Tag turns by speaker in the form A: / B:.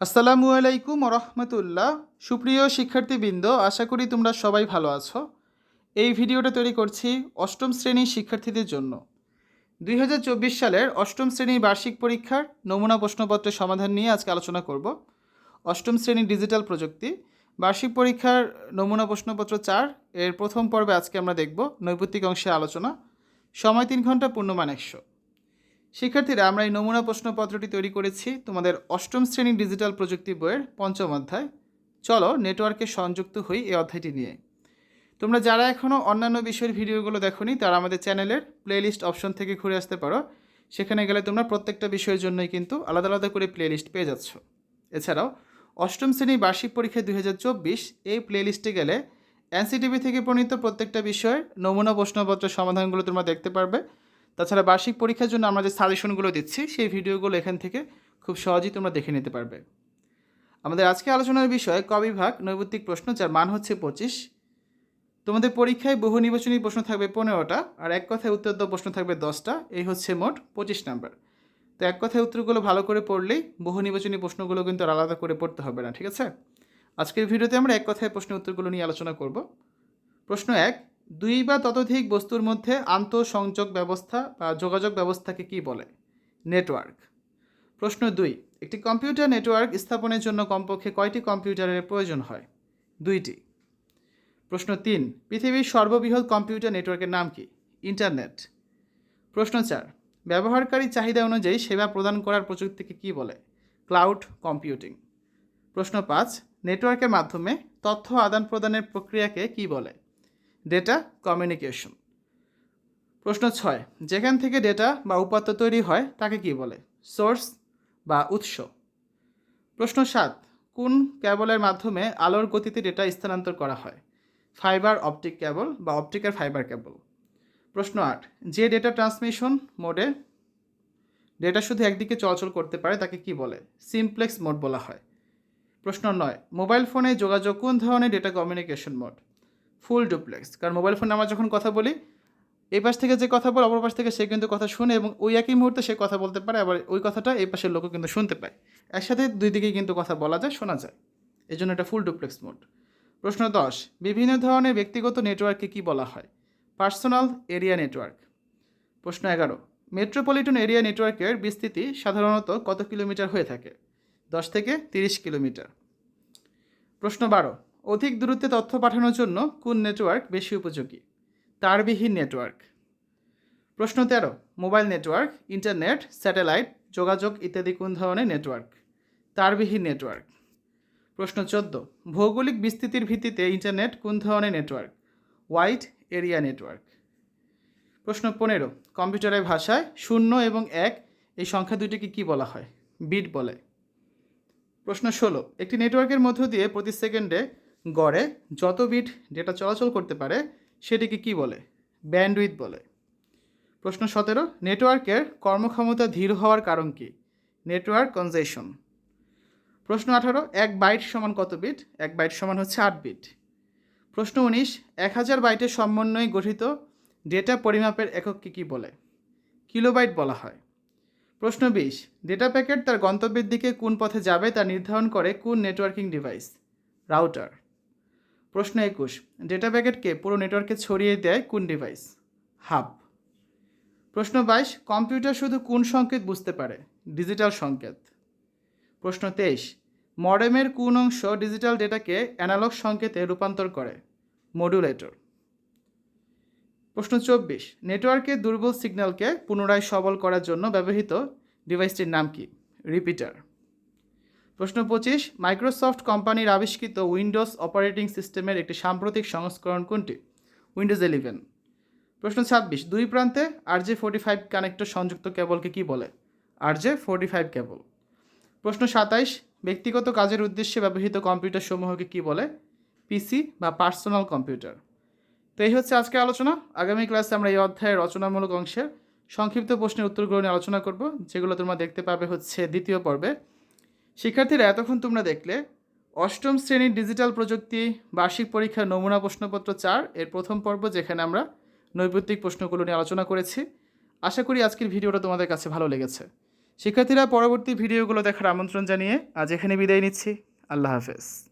A: আসসালামু আলাইকুম রহমতুল্লাহ সুপ্রিয় শিক্ষার্থীবৃন্দ, আশা করি তোমরা সবাই ভালো আছো। এই ভিডিওটা তৈরি করছি অষ্টম শ্রেণির শিক্ষার্থীদের জন্য। দুই হাজার চব্বিশ সালের অষ্টম শ্রেণির বার্ষিক পরীক্ষার নমুনা প্রশ্নপত্রের সমাধান নিয়ে আজকে আলোচনা করব। অষ্টম শ্রেণির ডিজিটাল প্রযুক্তি। বার্ষিক পরীক্ষার নমুনা প্রশ্নপত্র চার, এর প্রথম পর্বে আজকে আমরা দেখব নৈপত্তিক অংশে আলোচনা। সময় তিন ঘণ্টা পূর্ণমান একশো। শিক্ষার্থীরা, আমরা এই নমুনা প্রশ্নপত্রটি তৈরি করেছি তোমাদের অষ্টম শ্রেণির ডিজিটাল প্রযুক্তি বইয়ের পঞ্চম অধ্যায়। চলো নেটওয়ার্কে সংযুক্ত হই এই অধ্যায়টি নিয়ে। তোমরা যারা এখনও অন্যান্য বিষয়ের ভিডিওগুলো দেখোনি, তারা আমাদের চ্যানেলের প্লেলিস্ট অপশন থেকে ঘুরে আসতে পারো। সেখানে গেলে তোমরা প্রত্যেকটা বিষয়ের জন্যই কিন্তু আলাদা আলাদা করে প্লেলিস্ট পেয়ে যাচ্ছ। এছাড়াও, অষ্টম শ্রেণির বার্ষিক পরীক্ষা দুই হাজার চব্বিশ, এই প্লেলিস্টে গেলে এনসিটিভি থেকে প্রণীত প্রত্যেকটা বিষয়ের নমুনা প্রশ্নপত্রের সমাধানগুলো তোমরা দেখতে পারবে। তাছাড়া বার্ষিক পরীক্ষার জন্য আমরা যে সাজেশনগুলো দিচ্ছি, সেই ভিডিওগুলো এখান থেকে খুব সহজেই তোমরা দেখে নিতে পারবে। আমাদের আজকে আলোচনার বিষয় কবিভাগ নৈবত্তিক প্রশ্ন, যার মান হচ্ছে পঁচিশ। তোমাদের পরীক্ষায় বহু নির্বাচনী প্রশ্ন থাকবে পনেরোটা, আর এক কথায় উত্তর দেওয়া প্রশ্ন থাকবে দশটা। এই হচ্ছে মোট পঁচিশ নাম্বার। তো এক কথায় উত্তরগুলো ভালো করে পড়লেই বহু নির্বাচনী প্রশ্নগুলো কিন্তু আর আলাদা করে পড়তে হবে না, ঠিক আছে? আজকের ভিডিওতে আমরা এক কথায় প্রশ্নের উত্তরগুলো নিয়ে আলোচনা করব। প্রশ্ন এক দুই বা ততোধিক বস্তুর মধ্যে আন্তঃসংযোগ ব্যবস্থা বা যোগাযোগ ব্যবস্থাকে কি বলে? নেটওয়ার্ক। প্রশ্ন দুই, একটি কম্পিউটার নেটওয়ার্ক স্থাপনের জন্য কমপক্ষে কয়টি কম্পিউটারের প্রয়োজন হয়? দুইটি। প্রশ্ন তিন, পৃথিবীর সর্ববৃহৎ কম্পিউটার নেটওয়ার্কের নাম কি? ইন্টারনেট। প্রশ্ন চার, ব্যবহারকারী চাহিদা অনুযায়ী সেবা প্রদান করার প্রযুক্তিকে কি বলে? Cloud computing. প্রশ্ন পাঁচ, নেটওয়ার্কের মাধ্যমে তথ্য আদান প্রদানের প্রক্রিয়াকে কি বলে? ডেটা কমিউনিকেশন প্রশ্ন ছয়, যেখান থেকে ডেটা বা উপাত্ত তৈরি হয়, তাকে কি বলে? সোর্স বা উৎস? প্রশ্ন সাত, কোন ক্যাবলের মাধ্যমে আলোর গতিতে ডেটা স্থানান্তর করা হয়? ফাইবার অপটিক ক্যাবল বা অপটিক্যাল ফাইবার ক্যাবল প্রশ্ন আট, যে ডেটা ট্রান্সমিশন মোডে ডেটা শুধু একদিকে চলাচল করতে পারে, তাকে কি বলে? সিমপ্লেক্স মোড বলা হয়। প্রশ্ন নয় মোবাইল ফোনে যোগাযোগ কোন ধরনের data communication mode full duplex. কারণ মোবাইল ফোনে আমরা যখন কথা বলি, এই পাশ থেকে যে কথা বলে, অপর পাশ থেকে সে কিন্তু কথা শুনে এবং ওই একই মুহূর্তে সে কথা বলতে পারে, আবার ওই কথাটা এই পাশের লোকও কিন্তু শুনতে পায়। একসাথে দুই দিকেই কিন্তু কথা বলা যায়, শোনা যায়। এই জন্য এটা ফুল ডুপ্লেক্স মোড প্রশ্ন দশ, বিভিন্ন ধরনের ব্যক্তিগত নেটওয়ার্ককে কি বলা হয়? পার্সোনাল এরিয়া নেটওয়ার্ক প্রশ্ন এগারো মেট্রোপলিটন এরিয়া নেটওয়ার্কের বিস্তৃতি সাধারণত কত কিলোমিটার হয়ে থাকে? দশ থেকে তিরিশ কিলোমিটার। প্রশ্ন বারো অধিক দূরত্বে তথ্য পাঠানোর জন্য কোন নেটওয়ার্ক বেশি উপযোগী? তারবিহীন নেটওয়ার্ক। প্রশ্ন তেরো, মোবাইল নেটওয়ার্ক, ইন্টারনেট, স্যাটেলাইট, যোগাযোগ ইত্যাদি কোন ধরনের নেটওয়ার্ক? তারবিহীন নেটওয়ার্ক। প্রশ্ন চোদ্দ, ভৌগোলিক বিস্তৃতির ভিত্তিতে ইন্টারনেট কোন ধরনের নেটওয়ার্ক? Wide area network. প্রশ্ন পনেরো, কম্পিউটারের ভাষায় শূন্য এবং এক, এই সংখ্যা দুইটিকে কী বলা হয়? বিট বলে। প্রশ্ন ষোলো, একটি নেটওয়ার্কের মধ্য দিয়ে প্রতি সেকেন্ডে গড়ে যত বিট ডেটা চলাচল করতে পারে, সেটিকে কি বলে? ব্যান্ডউইথ বলে। প্রশ্ন সতেরো, নেটওয়ার্কের কর্মক্ষমতা ধীর হওয়ার কারণ কি? Network congestion. প্রশ্ন আঠারো, এক বাইট সমান কত বিট? এক বাইট সমান হচ্ছে আট বিট। প্রশ্ন উনিশ, এক হাজার বাইটের সমন্বয়ে গঠিত ডেটা পরিমাপের একককে কী বলে? কিলোবাইট বলা হয়। প্রশ্ন বিশ, ডেটা প্যাকেট তার গন্তব্যের দিকে কোন পথে যাবে তা নির্ধারণ করে কোন নেটওয়ার্কিং ডিভাইস? রাউটার। প্রশ্ন একুশ ডেটা প্যাকেটকে পুরো নেটওয়ার্কে ছড়িয়ে দেয় কোন ডিভাইস হাব। প্রশ্ন বাইশ কম্পিউটার শুধু কোন সংকেত বুঝতে পারে? ডিজিটাল সংকেত। প্রশ্ন তেইশ মডেমের কোন অংশ ডিজিটাল ডেটাকে অ্যানালগ সংকেতে রূপান্তর করে? মডুলেটর প্রশ্ন চব্বিশ নেটওয়ার্কে দুর্বল সিগন্যালকে পুনরায় সবল করার জন্য ব্যবহৃত ডিভাইসটির নাম কি? রিপিটার প্রশ্ন পঁচিশ মাইক্রোসফট কোম্পানির আবিষ্কৃত উইন্ডোজ অপারেটিং সিস্টেমের একটি সাম্প্রতিক সংস্করণ কোনটি? Windows eleven. প্রশ্ন ছাব্বিশ, দুই প্রান্তে R J forty five connector সংযুক্ত কেবলকে কী বলে? R J forty five cable. প্রশ্ন সাতাইশ, ব্যক্তিগত কাজের উদ্দেশ্যে ব্যবহৃত কম্পিউটার সমূহকে কী বলে? পিসি বা পার্সোনাল কম্পিউটার। তো এই হচ্ছে আজকের আলোচনা। আগামী ক্লাসে আমরা এই অধ্যায়ের রচনামূলক অংশের সংক্ষিপ্ত প্রশ্নের উত্তরগুলো নিয়ে আলোচনা করব, যেগুলো তোমরা দেখতে পাবে হচ্ছে দ্বিতীয় পর্বে। শিক্ষার্থীরা, এতক্ষণ তোমরা দেখলে, অষ্টম শ্রেণির ডিজিটাল প্রযুক্তি, বার্ষিক পরীক্ষার নমুনা প্রশ্নপত্র চার, এর প্রথম পর্ব যেখানে আমরা নৈপত্তিক প্রশ্নগুলো নিয়ে আলোচনা করেছি। আশা করি আজকের ভিডিওটা তোমাদের কাছে ভালো লেগেছে। শিক্ষার্থীরা, পরবর্তী ভিডিওগুলো দেখার আমন্ত্রণ জানিয়ে আজ এখানে বিদায় নিচ্ছি। আল্লাহ হাফেজ।